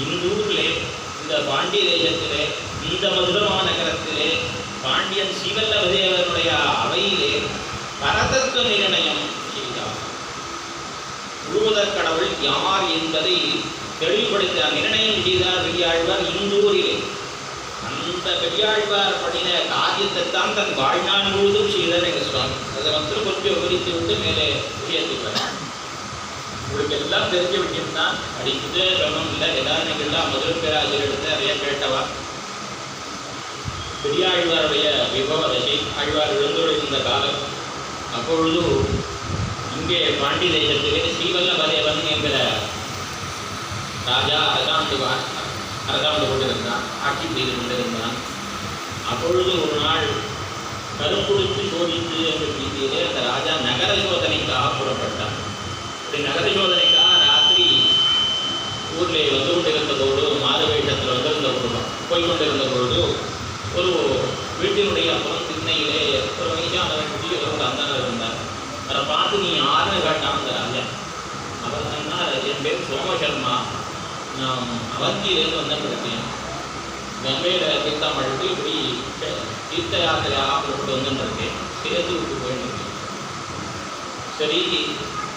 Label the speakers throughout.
Speaker 1: இந்தூரிலே இந்த பாண்டிய தேசத்திலே இந்த மதுரமா நகரத்திலே பாண்டியன் சிவல்லவதேவனுடைய அவையிலே பரதத்துவ நிர்ணயம் செய்தார். முழுவதற் கடவுள் யார் என்பதை தெளிவுபடுத்த நிர்ணயம் செய்தார் பெரியாழ்வார் இந்தூரிலே. அந்த பெரியாழ்வார் பண்ணின காரியத்தை தான் தன் வாழ்நாள் முழுவதும் செய்தார் எங்க சுவாமி. அதை வந்து கொஞ்சம் விரித்து விட்டு மேலே விஷயத்துக்கு உங்களுக்கு எல்லாம் தெரிஞ்ச விஷயம் தான் அடிக்கவே சொன்னோம் இல்லை. எல்லாரும் நீங்கள் எல்லாம் மதுரை நிறைய கேட்டவா? பெரியாழ்வாருடைய விபவ தசை ஆழ்வார் இருந்த காலம். அப்பொழுது இங்கே பாண்டி தேசத்திலே ஸ்ரீவல்லபதேவன் என்கிற ராஜா அரசாண்டு வா- அரசாண்டு கொண்டிருந்தான். ஆட்சி செய்து கொண்டிருந்தான். அப்பொழுது ஒரு நாள் கருப்புடுத்து சோதித்து என்ற ரீதியிலே அந்த ராஜா நகர சோதனைக்கு ஆப்புறம் அப்படி நகர சோதனைக்காக ராத்திரி ஊரில் வந்து கொண்டிருந்த பொழுது மாத வேஷத்தில் வந்திருந்த பொழுது போய் கொண்டிருந்த பொழுது ஒரு வீட்டினுடைய அப்புறம் திண்ணையிலே ஒரு வயசானவன் குட்டியில் ஒரு அந்தனர் இருந்தார். அவரை பார்த்து நீ யாருன்னு கேட்டான்? அந்த ராஜா அவர் சொன்னார் என் பேர் சோமசர்மா. நான் அவந்தியிலேருந்து வந்திருக்கேன் கங்கையில் தீர்த்தாமழுக்கு இப்படி தீர்த்த யாத்திரையாக புறப்பட்டு வந்துருக்கேன் சேதுவுக்கு போயிருக்கேன் சரி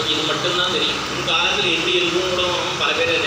Speaker 1: நமக்கு இது மட்டும்தான் தெரியும். முன் காலத்தில் இந்தியர்களும் கூட பல பேர்